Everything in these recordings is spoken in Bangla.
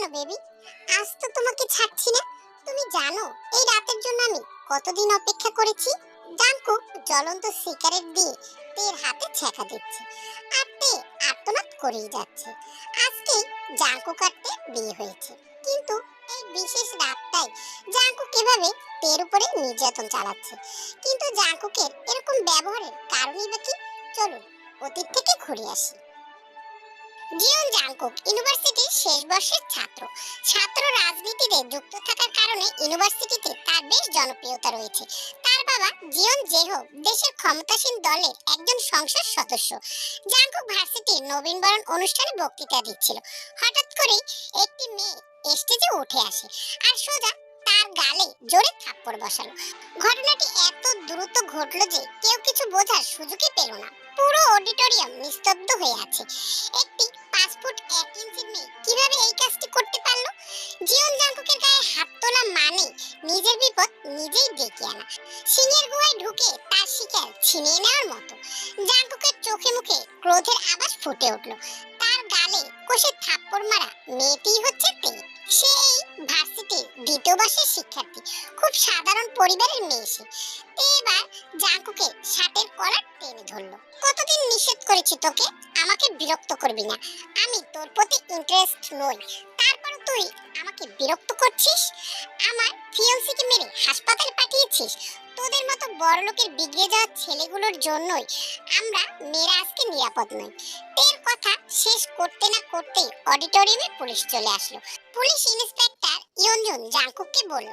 বেবি আজ তো তোমাকে ছাড়ছি না। তুমি জানো, এই রাতের জন্য আমি কতদিন অপেক্ষা করেছি? জানকো, জ্বলন্ত সিগারেট দিয়ে তের হাতে ছেঁকা দিচ্ছে। আর তে করেই যাচ্ছে। আজকে জাঙ্কু কাটতে বিয়ে হয়েছে। কিন্তু এই বিশেষ রাতটাই জাঙ্কু কীভাবে তের উপরে নির্যাতন চালাচ্ছে? কিন্তু জাঙ্কুকের এরকম ব্যবহারের কারণই বা কি? চলুন, অতীত থেকে ঘুরে আসি। জিয়ন জাংকুক ইউনিভার্সিটির শেষ বর্ষের ছাত্র। ছাত্র রাজনীতিতে যুক্ত থাকার কারণে ইউনিভার্সিটিতে তার বেশ জনপ্রিয়তা রয়েছে। তার বাবা জিয়ন জেহো দেশের ক্ষমতাসীন দলের একজন সংসদ সদস্য। জাংকুক ভার্সিটির নবীনবরণ অনুষ্ঠানে বক্তৃতা দিচ্ছিল। হঠাৎ করেই একটি মেয়ে স্টেজে উঠে আসে আর সোজা তার গালে জোরে থাপ্পড় বসালো। ঘটনাটি এত দ্রুত ঘটলো যে কেউ কিছু বোঝার সুযোগই পেল না। পুরো অডিটোরিয়াম নিস্তব্ধ হয়ে আছে। একটি সিংহের গুহায় ঢুকে তার শিকার ছিনিয়ে নেওয়ার মতো। জাঙ্কুকের চোখে মুখে ক্রোধের আওয়াজ ফুটে উঠল। তার গালে কষে থাপ্পড় মারা মেয়েটিই হচ্ছে তে সে এই ভার্সিটির দ্বিতীয় বর্ষের শিক্ষার্থী, খুব সাধারণ পরিবারের মেয়ে সে। এবার জাঙ্কুকে শার্টের কলার টেনে ধরলো। কতদিন নিষেধ করেছি তোকে? আমাকে বিরক্ত করবি না। আমি তোর প্রতি ইন্টারেস্ট নই। তুই আমাকে বিরক্ত করছিস? আমার ফিয়ন্সিকে মেরে হাসপাতালে পাঠিয়েছিস? তোদের মতো বড় লোকের বিগড়ে যাওয়া ছেলেগুলোর জন্যই আমরা মেয়েরা আজকে নিরাপদ নই। এর কথা শেষ করতে না করতেই অডিটোরিয়ামে পুলিশ চলে আসলো। পুলিশ ইন্সপেক্টর ইয়ঞ্জন জাংকুককে বলল,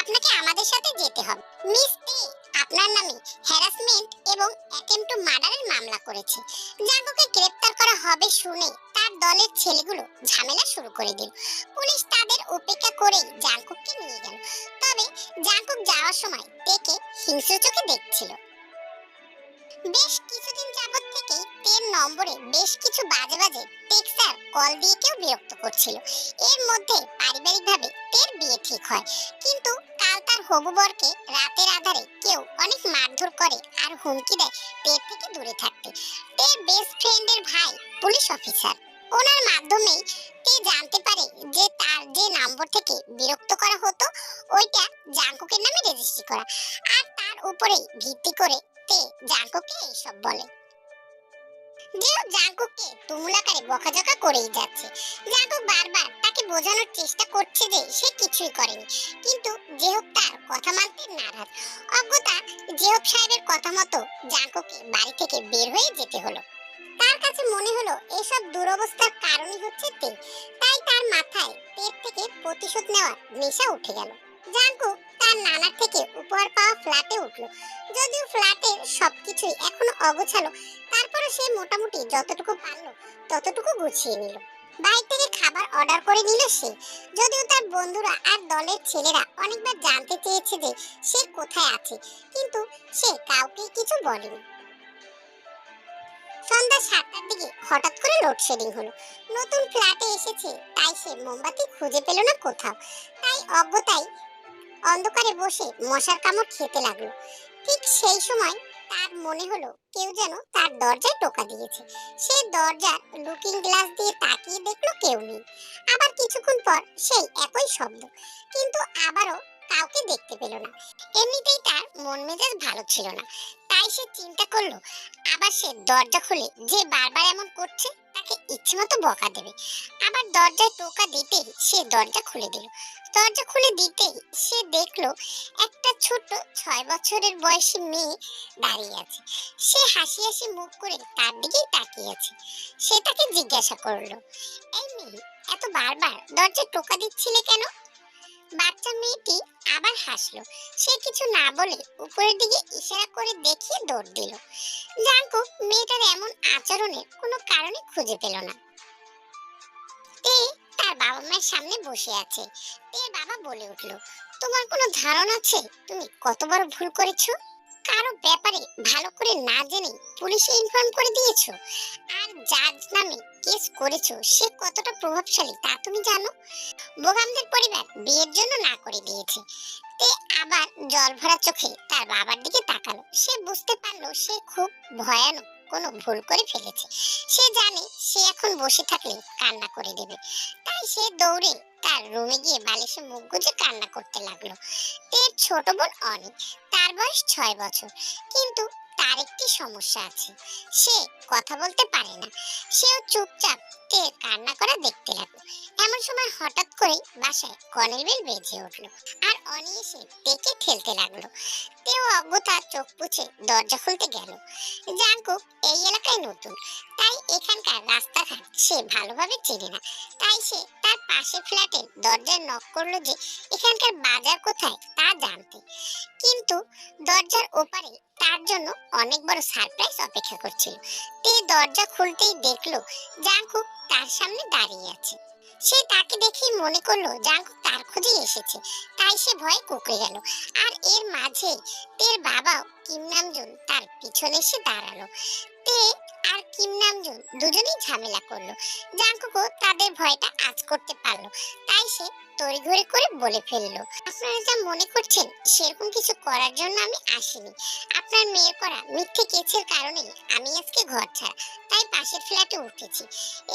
আপনাকে আমাদের সাথে যেতে হবে। মিস আপনার নামে হ্যারাসমেন্ট এবং অ্যাটেম্প টু মার্ডারের মামলা করেছে। জাঙ্কুকে গ্রেপ্তার করা হবে শুনে তার দলের ছেলেগুলো ঝামেলা শুরু করে দিল। পুলিশ তাদের উপেক্ষা করেই জাঙ্কুককে নিয়ে গেল। তবে জাঙ্কুক যাওয়ার সময় তেকে হিংস্র চোখে দেখছিল। বেশ কিছুদিন যাবত থেকেই তের নম্বরে বেশ কিছু বাজে বাজে টেক্সার কল দিয়ে কেউ বিরক্ত করছিল। এর মধ্যে পারিবারিকভাবে তের বিয়ে ঠিক হয়, কিন্তু কাল তার হবু বরকে রাতের আধারে কেউ অনেক মারধর করে আর হুমকি দেয় তের থেকে দূরে থাকতে। তের বেস্ট ফ্রেন্ডের ভাই পুলিশ অফিসার। ওনার মাধ্যমেই তে জানতে পারে যে তার যে নম্বর থেকে বিরক্ত করা হতো ওইটা জাঙ্কুকের নামে রেজিস্ট্রি করা। আর তার উপরেই ভিত্তি করে তে জাঙ্কুককে এইসব বলে। যেও জাঙ্কুককে তুমুলাকারে বকাঝকা করেই যাচ্ছে। জাঙ্কুক বারবার তাকে বোঝানোর চেষ্টা করছে যে সে কিছুই করেনি। কিন্তু যেহোক তার কথা মানতে নারাজ। অজ্ঞতা যেহোক সাহেবের কথা মতো জাঙ্কুকে বাড়ি থেকে বের হয়ে যেতে হলো। তার কাছে মনে হলো এসব দুরবস্থার কারণই হচ্ছে তে। তাই তার মাথায় তের থেকে প্রতিশোধ নেওয়ার নেশা উঠে গেল। তার নানার থেকে উপহার পাওয়া ফ্ল্যাটে উঠল। যদিও ফ্ল্যাটের সবকিছুই এখনও অগোছালো তারপরে সে মোটামুটি যতটুকু পারল ততটুকু গুছিয়ে নিল। বাইরে থেকে খাবার অর্ডার করে নিল সে। যদিও তার বন্ধুরা আর দলের ছেলেরা অনেকবার জানতে চেয়েছে যে সে কোথায় আছে, কিন্তু সে কাউকে কিছু বলেনি। সন্ধ্যা সাতটার দিকে হঠাৎ করে লোডশেডিং হলো। নতুন ফ্ল্যাটে এসেছে, তাই সে মোমবাতি খুঁজে পেল না কোথাও। তাই অজ্ঞতায় অন্ধকারে বসে মশার কামড় খেতে লাগল। ঠিক সেই সময় তার মনে হলো কেউ যেন তার দরজায় টোকা দিয়েছে। সে দরজার লুকিং গ্লাস দিয়ে তাকিয়ে দেখল কেউ নেই। আবার কিছুক্ষণ পর সেই একই শব্দ, কিন্তু আবারও কাউকে দেখতে পেল না। এমনিতেই তার মন মেজাজ ভালো ছিল না। তাই সে চিন্তা করল, আবার সে দরজা খুলে যে বারবার এমন করছে, তাকে ইচ্ছে মতো বকা দেবে। আবার দরজায় টোকা দিতেই সে দরজা খুলে দিল। দরজা খুলে দিতেই সে দেখল, একটা ছোট ছয় বছরের বয়সী মেয়ে দাঁড়িয়ে আছে। সে হাসি হাসি মুখ করে তার দিকেই তাকিয়ে আছে। সে তাকে জিজ্ঞাসা করল, এই মেয়ে, এত বারবার দরজায় টোকা দিচ্ছিলে কেন? বাচ্চা মেয়েটি আবার হাসলো। সে কিছু না বলে উপরের দিকে ইশারা করে দেখিয়ে দৌড় দিল। জাঙ্কু মেয়েটার এমন আচরণের কোনো কারণে খুঁজে পেল না। তে তার বাবা মায়ের সামনে বসে আছে। তে বাবা বলে উঠল, তোমার কোনো ধারণা আছে? তুমি কত বড় ভুল করেছ? কারও ব্যাপারে ভালো করে না জেনে পুলিশে ইনফর্ম করে দিয়েছ? আর জাজ নামে কেস করেছ, সে কতটা প্রভাবশালী তা তুমি জানো? বোগামদের পরিবার বিয়ের জন্য না করে দিয়েছে। তে আবার জল ভরা চোখে তার বাবার দিকে তাকালো। সে বুঝতে পারল সে খুব ভয়ানক, কোনো ভুল করে ফেলেছে। সে জানে সে এখন বসে থাকলে কান্না করে দেবে। তাই সে দৌড়ে তার রুমে গিয়ে বালিশে মুখ গুজে কান্না করতে লাগল। তের ছোট বোন অনেক, তার বয়স ছয় বছর। কিন্তু তার একটি সমস্যা আছে। সে কথা বলতে পারে না। সেও চুপচাপ তের কান্না করা দেখতে লাগল। এমন সময় হঠাৎ করে বাসায় কনের বেল বেজে উঠল আর অনি এসে তেকে ঠেলতে লাগল। তেও অজ্ঞতা চোখ পুছে দরজা খুলতে গেল। জাঙ্কুক এই এলাকায় নতুন, তাই এখানকার রাস্তাঘাট সে ভালোভাবে চেনে না। তাই সে তার পাশে ফ্ল্যাটে দরজায় নক করল যে, এখানকার বাজার কোথায় তা জানতে। কিন্তু দরজার ওপারে তার জন্য অনেক বড় সারপ্রাইজ অপেক্ষা করছিল। তে দরজা খুলতেই দেখল জাঙ্কুক তার সামনে দাঁড়িয়ে আছে। সে তাকে দেখেই মনে করল জাঙ্কুক তার খোঁজেই এসেছে। তাই সে ভয়ে কুকড়ে গেল। আর এর মাঝে তের বাবাও কিম নামজুন তার পিছনে এসে দাঁড়াল। তে আর কিম নামজুন দুজনেই ঝামেলা করল। জাঙ্কুকও তাদের ভয়টা আজ করতে পারল। তাই সে তড়িঘড়ি করে বলে ফেলল। আপনারা যা মনে করছেন, সেরকম কিছু করার জন্য আমি আসিনি। আপনার মেয়ের করা মিথ্যে কেসের কারণেই আমি আজকে ঘর ছাড়া। তাই পাশের ফ্ল্যাটে উঠেছি।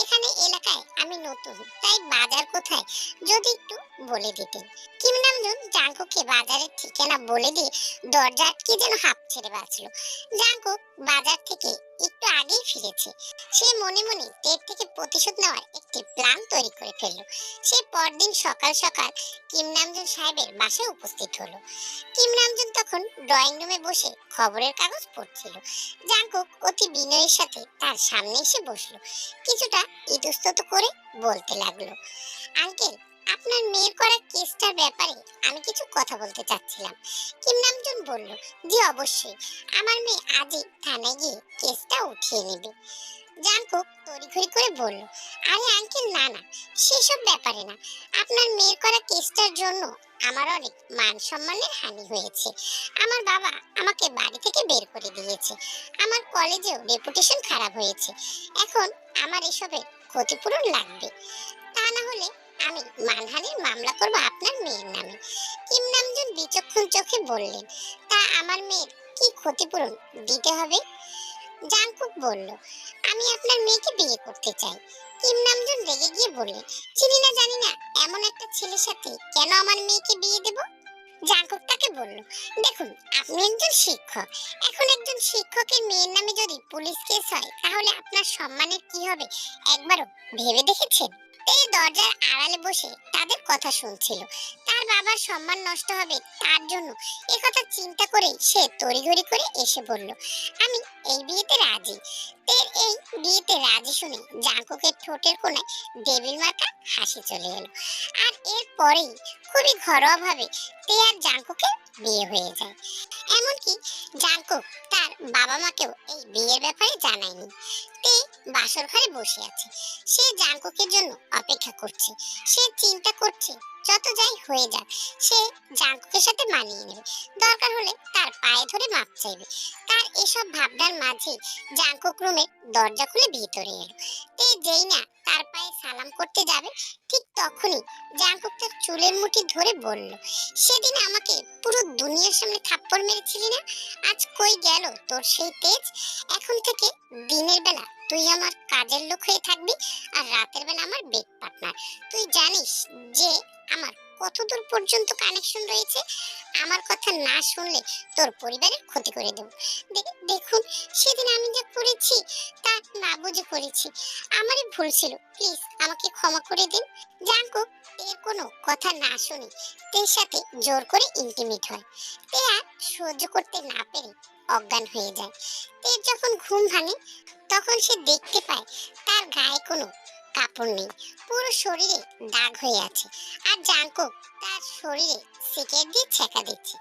এখানে এলাকায় আমি নতুন, তাই বাজার কোথায়? যদি একটু বলে দিতেন। Kim Namjoon? বাজারের ঠিকানা বলে দিয়ে দরজা আটকে যেন হাঁপ ছেড়ে বাঁচলো। জাঙ্কুক বাজার থেকে একটু আগেই ফিরেছে। সে মনে মনে তের থেকে প্রতিশোধ নেওয়ার একটি প্ল্যান তৈরি করে ফেলল। সে পরদিন সকাল সকাল কিম নামজুন সাহেবের বাসায় উপস্থিত হলো। কিম নামজুন তখন ড্রয়িং রুমে বসে খবরের কাগজ পড়ছিল। জাঙ্কুক অতি বিনয়ের সাথে তার সামনে এসে বসল। কিছুটা ইতস্তত করে বলতে লাগল, আঙ্কেল, আপনার মেয়ের করা কেসটার ব্যাপারে আমি কিছু কথা বলতে চাচ্ছিলাম। কিম নামজুন বলল, জি, অবশ্যই। আমার মেয়ে আজই থানায় গিয়ে কেসটা উঠিয়ে নেবে। জাঙ্কুক তড়িঘড়ি করে বলল, আরে আঙ্কেল, না না, সেসব ব্যাপারে না। আপনার মেয়ের করা কেসটার জন্য আমার অনেক মান সম্মানের হানি হয়েছে। আমার বাবা আমাকে বাড়ি থেকে বের করে দিয়েছে। আমার কলেজেও রেপুটেশন খারাপ হয়েছে। এখন আমার এসবের ক্ষতিপূরণ লাগবে। তা না হলে আমি মানহানির মামলা করব আপনার মেয়ের নামে। কিম নামজুন বিচক্ষণ চোখে বললেন, তা আমার মেয়ের কি ক্ষতিপূরণ দিতে হবে? জাংকুক বলল, আমি আপনার মেয়েকে বিয়ে করতে চাই। কিম নামজুন রেগে গিয়ে বললেন, চিনি না, জানি না, এমন একটা ছেলের সাথে কেন আমার মেয়েকে বিয়ে দেব? জাংকুক তাকে বলল, দেখুন, আপনি একজন শিক্ষক। এখন একজন শিক্ষকের মেয়ের নামে যদি পুলিশ কেস হয়, তাহলে আপনার সম্মানের কি হবে? একবারও ভেবে দেখেছেন? এই দরজার আড়ালে বসে তাদের কথা শুনছিল। তার বাবার সম্মান নষ্ট হবে তার জন্য এ কথা চিন্তা করে সে তড়িঘড়ি করে এসে বলল, আমি এই বিয়েতে রাজি। তের এই বিয়েতে রাজি শুনে জাঙ্কুকের ঠোঁটের কোণায় ডেবিল মার্কা হাসি চলে এলো। আর এর পরেই খুবই ঘরোয়াভাবে তে আর জাঙ্কুকের বিয়ে হয়ে যায়। এমনকি জাঙ্কুক তার বাবা মাকেও এই বিয়ের ব্যাপারে জানায়নি। তে বাসর ঘরে বসে আছে। সে জাঙ্কুকের জন্য অপেক্ষা করছে। সে চিন্তা করছে, যত যাই হয়ে যাক, সে জাঙ্কুকের সাথে মানিয়ে নেবে। দরকার হলে তার পায়ে ধরে মাপ চাইবে। তার এসব ভাবনার মাঝে জাঙ্কুক রুমের দরজা খুলে ভিতরে এলো। তে যেই না তার পায়ে সালাম করতে যাবে, ঠিক তখনই জাঙ্কুক তার চুলের মুঠি ধরে বলল, সেদিন আমাকে পুরো দুনিয়ার সামনে থাপ্পড় মেরেছিলি না? আজ কই গেল তোর সেই তেজ? এখন থেকে দিনের বেলা তুই আমার কাজের লোক হয়ে থাকবি আর রাতের বেলা আমার বেড পার্টনার। তুই জানিস যে আমার কতদূর পর্যন্ত কানেকশন রয়েছে, আমার কথা না শুনলে তোর পরিবারের ক্ষতি করে দেব। দেখুন, সেদিন আমি যা করেছি, তা না বুঝে করেছি। আমারই ভুল ছিল প্লিজ আমাকে ক্ষমা করে দিন। জাঙ্কুক এর কোনো কথা না শুনে, তের সাথে জোর করে ইন্টিমেট হয়। তে আর সহ্য করতে না পেরে অজ্ঞান হয়ে যায়। তের যখন ঘুম ভাঙে, তখন সে দেখতে পায়, তার গায়ে কোনো কাপড় নেই। পুরো শরীরে দাগ হয়ে আছে। আর জাঙ্কুক তার শরীরে সিগারেট দিয়ে ছেঁকা দিচ্ছে।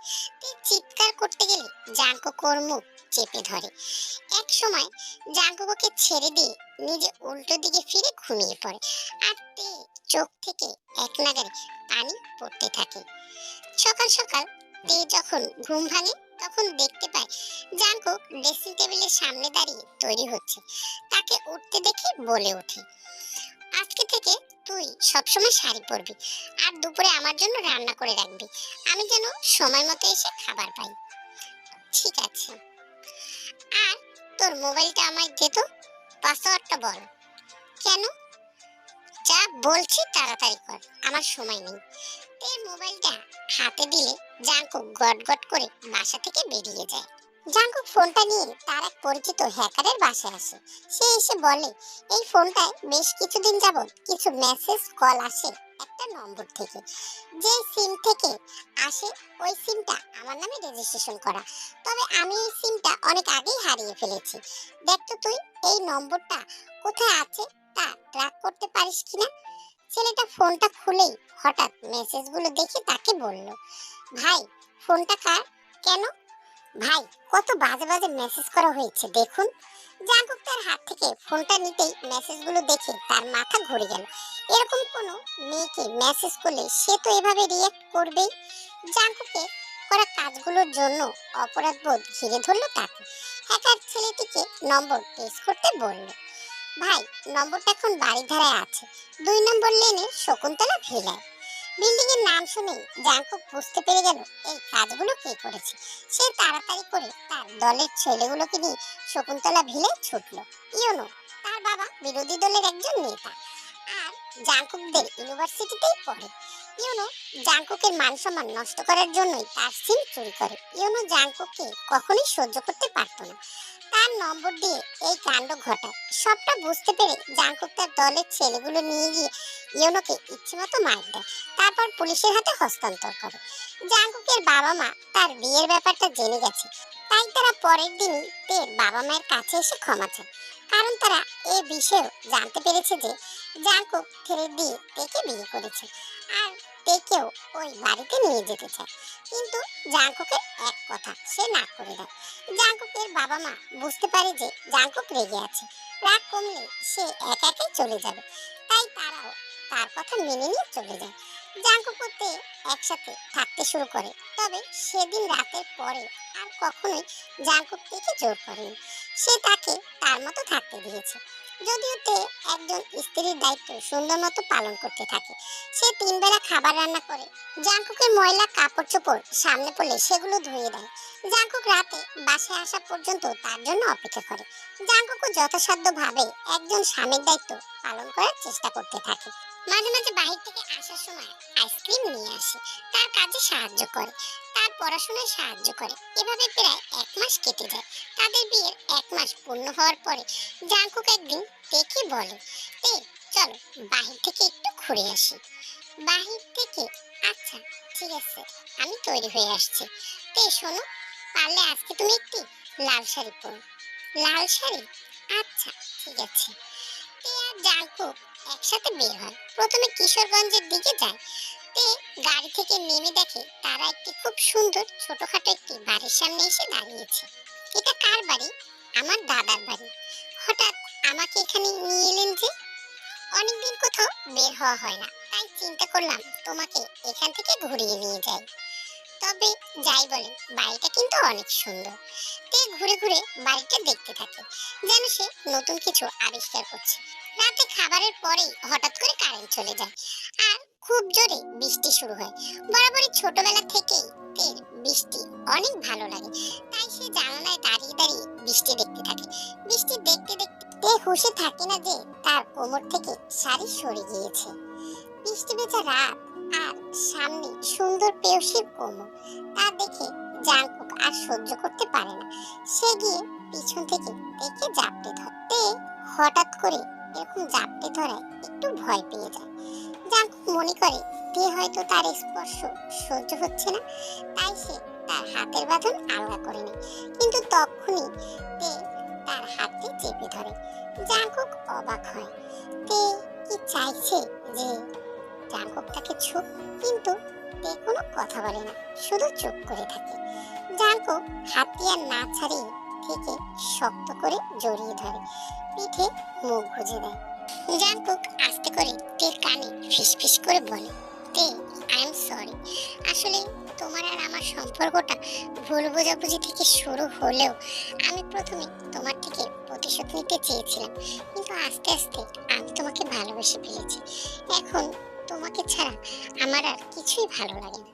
চিৎকার করতে গেলে জাঙ্কুক ওর মুখ চেপে ধরে। এক সময় জাঙ্কুককে ছেড়ে দিয়ে নিজে উল্টো দিকে ফিরে ঘুমিয়ে পড়ে। আর তে চোখ থেকে এক নাগারে পানি পড়তে থাকে। সকাল সকাল তে যখন ঘুম ভাঙে, তখন দেখতে পায় জাঙ্কুক ড্রেসিং টেবিলের সামনে দাঁড়িয়ে তৈরি হচ্ছে। তাকে উঠতে দেখে বলে ওঠে। তুই সবসময় শাড়ি পরবি আর দুপুরে আমার জন্য রান্না করে রাখবি। আমি যেন সময় মতো এসে খাবার পাই। ঠিক আছে। আর তোর মোবাইলটা আমায় দে তো, পাসওয়ার্ডটা বল। কেন? যা বলছি তাড়াতাড়ি কর, আমার সময় নেই। তের মোবাইলটা হাতে দিলে জাঙ্কুক গট গট করে বাসা থেকে বেরিয়ে যায়। জাঙ্কুক ফোনটা নিয়ে তার এক পরিচিত হ্যাকারের বাসায় আসে। সে এসে বলে, এই ফোনটায় বেশ কিছুদিন যাবত কিছু মেসেজ কল আসে একটা নম্বর থেকে। যে সিম থেকে আসে, ওই সিমটা আমার নামে রেজিস্ট্রেশন করা। তবে আমি এই সিমটা অনেক আগেই হারিয়ে ফেলেছি। দেখ তো তুই, এই নম্বরটা কোথায় আছে তা ট্র্যাক করতে পারিস কিনা? ছেলেটা ফোনটা খুলেই হঠাৎ মেসেজগুলো দেখে তাকে বলল, ভাই, ফোনটা কার? কেন? ভাই, কত বাজে বাজে মেসেজ করা হয়েছে, দেখুন। জাঙ্কুক তার হাত থেকে ফোনটা নিতেই মেসেজগুলো দেখে তার মাথা ঘুরে গেল। এরকম কোনো মেয়েকে মেসেজ করলে সে তো এভাবে রিয়েক্ট করবেই। জাঙ্কুকে করা কাজগুলোর জন্য অপরাধবোধ ঘিরে ধরলো তাকে। হ্যাকার ছেলেটিকে নম্বর টেস্ট করতে বলল, ভাই, নম্বরটা এখন বাড়ি ধারায় আছে। দুই নম্বর লেনে শকুন্তলা ভিলায়। বিল্ডিং এর নাম শুনে জাঙ্কুক বুঝতে পেরে গেল, এই কাজগুলো কে করেছে? সে তাড়াতাড়ি করে তার দলের ছেলেগুলোকে নিয়ে শকুন্তলা ভিলে ছুটলো। ইউনো তার বাবা বিরোধী দলের একজন নেতা, আর জাঙ্কুকদের ইউনিভার্সিটিতেই পড়ে। ইউনো জাঙ্কুকের মান সম্মান নষ্ট করার জন্যই তার সিম চুরি করে। ইউনো জাঙ্কুককে কখনোই সহ্য করতে পারতো না। তার নম্বর দিয়ে এই কাণ্ড ঘটায়। সবটা বুঝতে পেরে জাঙ্কুক তার দলের ছেলেগুলো নিয়ে গিয়ে ইউনোকে ইচ্ছেমতো মার দেয়। তারপর পুলিশের হাতে হস্তান্তর করে। জাঙ্কুকের বাবা মা তার বিয়ের ব্যাপারটা জেনে গেছে। তাই তারা পরের দিনই তের বাবা মায়ের কাছে এসে ক্ষমা চায়। কারণ তারা এ বিষয়েও জানতে পেরেছে যে জাঙ্কুক ছেড়ে দিয়ে তেকে বিয়ে করেছে। আর তেকেও ওই বাড়িতে নিয়ে যেতে চায়। কিন্তু জাঙ্কুকের এক কথা সে না করে দেয়। জাঙ্কুকের বাবা মা বুঝতে পারে যে জাঙ্কুক রেগে আছে। রাগ কমলে সে এক একে চলে যাবে। তাই তারাও তার কথা মেনে নিয়ে চলে যায়। জাঙ্কুকুতে একসাথে থাকতে শুরু করে। তবে সেদিন রাতের পরে আর কখনোই জাঙ্কুক থেকে জোর করেনি। সে তাকে তার মতো থাকতে দিয়েছে। যদিও তে একজন স্ত্রীর দায়িত্ব সুন্দর মতো পালন করতে থাকে। সে তিন বেলা খাবার রান্না করে জাঙ্কুকের ময়লা কাপড় চোপড় সামনে পড়লে সেগুলো ধুয়ে দেয়। জাঙ্কুক রাতে বাসায় আসা পর্যন্ত তার জন্য অপেক্ষা করে। জাঙ্কুকও যথাসাধ্যভাবে একজন স্বামীর দায়িত্ব পালন করার চেষ্টা করতে থাকে। মাঝে মাঝে বাহির থেকে আসার সময় আইসক্রিম নিয়ে আসে। তার কাজে সাহায্য করে, তার পড়াশোনায় সাহায্য করে। এভাবে প্রায় এক মাস কেটে যায়। তাদের বিয়ের এক মাস পূর্ণ হওয়ার পরে জাঙ্কুক একদিন দেখে বলে, এ, চলো বাহির থেকে একটু ঘুরে আসি। বাহির থেকে আচ্ছা ঠিক আছে, আমি তৈরি হয়ে আসছি। তে, শোনো, পারলে আজকে তুমি একটি লাল শাড়ি পরো। লাল শাড়ি? আচ্ছা ঠিক আছে। তে আর জাঙ্কুক একসাথে বের হয়। প্রথমে কিশোরগঞ্জের দিকে যায়। তে গাড়ি থেকে নেমে দেখে তারা একটি খুব সুন্দর ছোটখাটো একটি বাড়ির সামনে এসে দাঁড়িয়েছে। এটা কার বাড়ি? আমার দাদার বাড়ি। হঠাৎ আমাকে এখানে নিয়ে এলেন যে? অনেকদিন কোথাও বের হওয়া হয় না। তাই চিন্তা করলাম, তোমাকে এখান থেকে ঘুরিয়ে নিয়ে যাই। তবে যাই বলেন, বাড়িটা কিন্তু অনেক সুন্দর। তে ঘুরে ঘুরে বাড়িটা দেখতে থাকে, যেন সে নতুন কিছু আবিষ্কার করছে। রাতে খাবারের পরেই হঠাৎ করে কারেন্ট চলে যায়, আর খুব জোরে বৃষ্টি শুরু হয়। বরাবরই ছোটবেলা থেকেই তের বৃষ্টি অনেক ভালো লাগে, তাই সে জানালায় দাঁড়িয়ে দাঁড়িয়ে বৃষ্টি দেখতে থাকে। বৃষ্টি দেখতে দেখতে তে হুশে থাকে না যে তার কোমর থেকে শাড়ি সরে গিয়েছে। বৃষ্টি ভেজা রাত আর সামনে সুন্দর পেয়সীর কোমর। তা দেখে জাঙ্কুক আর সহ্য করতে পারে না। সে গিয়ে পিছন থেকে দেখে জাপটে ধরতে হঠাৎ করে এরকম জাপটে ধরায় একটু ভয় পেয়ে যায়। জাঙ্কুক মনে করে, তে হয়তো তার স্পর্শ সহ্য হচ্ছে না। তাই সে তার হাতের বাঁধন আলগা করে নেয়। কিন্তু তখনই তে তার হাতটি চেপে ধরে। জাঙ্কুক অবাক হয়, তে কি চাইছে যে জাঙ্কুক তাকে ছুপ কিন্তু তে কোনো কথা বলে না, শুধু চুপ করে থাকে। জাঙ্কুক হাতটি আর না ছাড়িয়ে থেকে শক্ত করে জড়িয়ে ধরে, পিঠে মুখ গুজে দেয়। জাঙ্কুক আস্তে করে তের কানে ফিসফিস করে বলে, তে আই এম সরি আসলে তোমার আর আমার সম্পর্কটা ভুল বোঝাবুঝি থেকে শুরু হলেও আমি প্রথমে তোমার থেকে প্রতিশোধ নিতে চেয়েছিলাম, কিন্তু আস্তে আস্তে আমি তোমাকে ভালোবেসে ফেলেছি। এখন তোমাকে ছাড়া আমার আর কিছুই ভালো লাগে না।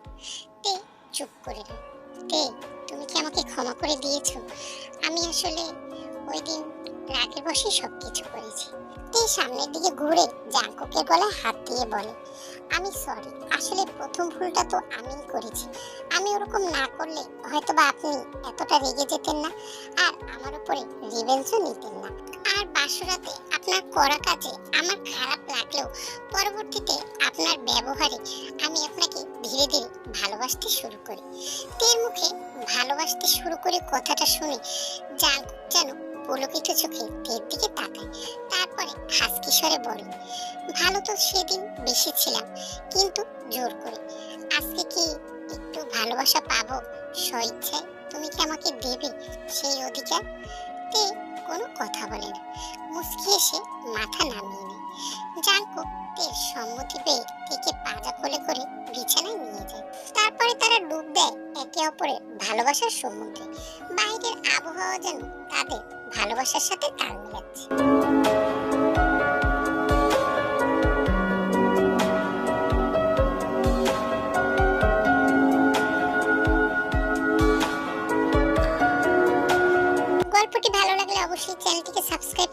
তে, চুপ করে না তে, তুমি কি আমাকে ক্ষমা করে দিয়েছ? আমি আসলে ওই দিন রাগে বসে সব কিছু করেছি। তে, সামনের দিকে ঘুরে জাঙ্কুকে গলায় হাত দিয়ে বলে আমি সরি আসলে প্রথম ভুলটা তো আমিই করেছি। আমি ওরকম না করলে হয়তো বা আপনি এতটা রেগে যেতেন না, আর আমার উপরে রিভেঞ্জও নিতেন না। আর বাসরাতে আপনার করা কাজে আমার খারাপ লাগলেও পরবর্তীতে আপনার ব্যবহারে আমি আপনাকে ধীরে ধীরে ভালোবাসতে শুরু করি। তের মুখে ভালোবাসতে শুরু করে কথাটা শুনে জাঙ্কুক যেন পুলকিত চোখে তের দিকে তাকায়। তারপরে হাসকি স্বরে বলে, ভালো তো সেদিন বেশি ছিলাম, কিন্তু জোর করে। আজকে কি একটু ভালোবাসা পাবো স্বইচ্ছায়? তুমি কি আমাকে দেবে সেই অধিকার? তে কোনো কথা বলে না। মুচকি এসে মাথা নামিয়ে জাঙ্কু সম্মতি পেয়ে তেকে পাজা কোলে করে বিছানায় নিয়ে যায়। তারপরে তারা ডুব দেয় একে অপরের ভালোবাসার সমুদ্রে বাইরের আবহাওয়া যেন তাদের ভালোবাসার সাথে তাল মিলাচ্ছে। গল্পটি ভালো অবশ্যই চ্যানেলটিকে সাবস্ক্রাইব